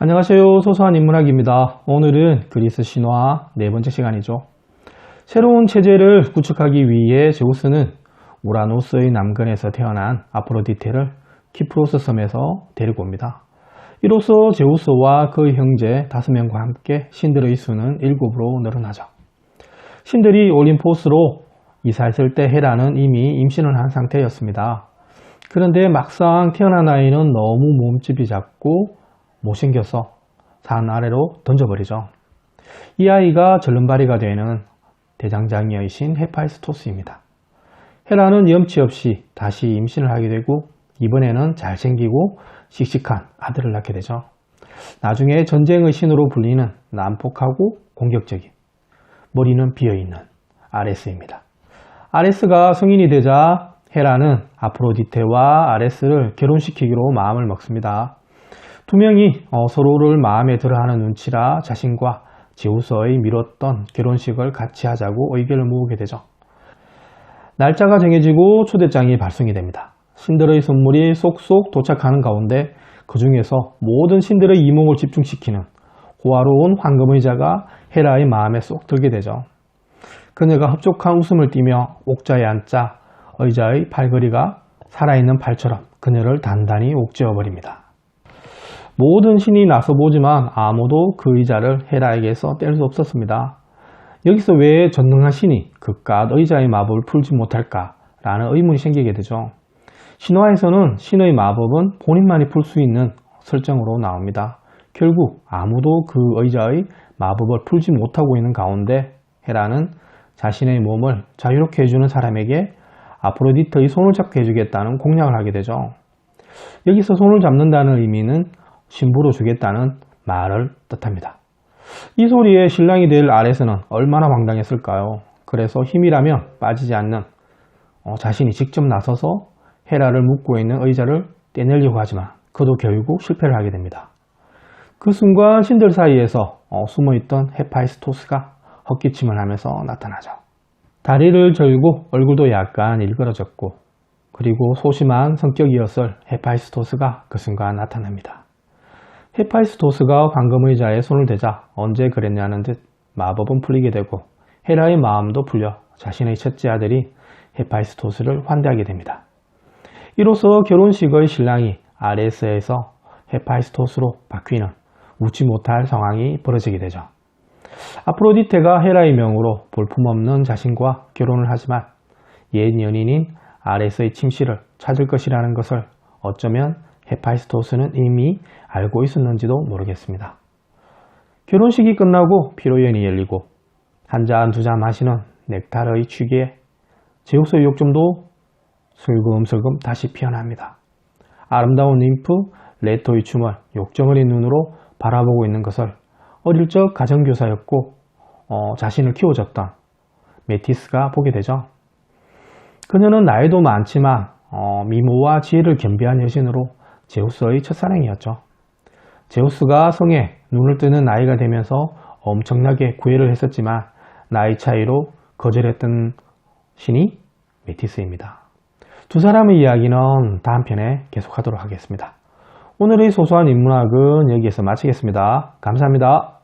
안녕하세요. 소소한 인문학입니다. 오늘은 그리스 신화 네 번째 시간이죠. 새로운 체제를 구축하기 위해 제우스는 우라노스의 남근에서 태어난 아프로디테를 키프로스 섬에서 데리고 옵니다. 이로써 제우스와 그의 형제 다섯 명과 함께 신들의 수는 일곱으로 늘어나죠. 신들이 올림포스로 이사했을 때 헤라는 이미 임신을 한 상태였습니다. 그런데 막상 태어난 아이는 너무 몸집이 작고 못 생겨서 산 아래로 던져버리죠. 이 아이가 절름발이가 되는 대장장이의 신 헤파이스토스입니다. 헤라는 염치 없이 다시 임신을 하게 되고 이번에는 잘생기고 씩씩한 아들을 낳게 되죠. 나중에 전쟁의 신으로 불리는 난폭하고 공격적인 머리는 비어있는 아레스입니다. 아레스가 성인이 되자 헤라는 아프로디테와 아레스를 결혼시키기로 마음을 먹습니다. 두 명이 어, 서로를 마음에 들어하는 눈치라 자신과 제우스의 미뤘던 결혼식을 같이 하자고 의견을 모으게 되죠. 날짜가 정해지고 초대장이 발송이 됩니다. 신들의 선물이 쏙쏙 도착하는 가운데 그 중에서 모든 신들의 이목을 집중시키는 호화로운 황금의자가 헤라의 마음에 쏙 들게 되죠. 그녀가 흡족한 웃음을 띠며 옥자에 앉자 의자의 팔걸이가 살아있는 팔처럼 그녀를 단단히 옥죄어 버립니다. 모든 신이 나서 보지만 아무도 그 의자를 헤라에게서 뗄 수 없었습니다. 여기서 왜 전능한 신이 그깟 의자의 마법을 풀지 못할까 라는 의문이 생기게 되죠. 신화에서는 신의 마법은 본인만이 풀 수 있는 설정으로 나옵니다. 결국 아무도 그 의자의 마법을 풀지 못하고 있는 가운데 헤라는 자신의 몸을 자유롭게 해주는 사람에게 아프로디트의 손을 잡게 해주겠다는 공약을 하게 되죠. 여기서 손을 잡는다는 의미는 신부로 주겠다는 말을 뜻합니다. 이 소리에 신랑이 될 아레스는 얼마나 황당했을까요? 그래서 힘이라면 빠지지 않는 어, 자신이 직접 나서서 헤라를 묶고 있는 의자를 떼내려고 하지만 그도 결국 실패를 하게 됩니다. 그 순간 신들 사이에서 어, 숨어있던 헤파이스토스가 헛기침을 하면서 나타나죠. 다리를 절고 얼굴도 약간 일그러졌고 그리고 소심한 성격이었을 헤파이스토스가 그 순간 나타납니다. 헤파이스토스가 황금의자에 손을 대자 언제 그랬냐는 듯 마법은 풀리게 되고 헤라의 마음도 풀려 자신의 첫째 아들이 헤파이스토스를 환대하게 됩니다. 이로써 결혼식의 신랑이 아레스에서 헤파이스토스로 바뀌는 웃지 못할 상황이 벌어지게 되죠. 아프로디테가 헤라의 명으로 볼품없는 자신과 결혼을 하지만 옛 연인인 아레스의 침실을 찾을 것이라는 것을 어쩌면 헤파이스토스는 이미 알고 있었는지도 모르겠습니다. 결혼식이 끝나고 피로연이 열리고 한 잔 두잔 잔 마시는 넥타르의 취기에 제육소의 욕점도 슬금슬금 다시 피어납니다. 아름다운 님프 레토의 춤을 욕정어린 눈으로 바라보고 있는 것을 어릴 적 가정교사였고 어, 자신을 키워줬던 메티스가 보게 되죠. 그녀는 나이도 많지만 어, 미모와 지혜를 겸비한 여신으로 제우스의 첫사랑이었죠. 제우스가 성에 눈을 뜨는 나이가 되면서 엄청나게 구애를 했었지만 나이 차이로 거절했던 신이 메티스입니다. 두 사람의 이야기는 다음 편에 계속하도록 하겠습니다. 오늘의 소소한 인문학은 여기에서 마치겠습니다. 감사합니다.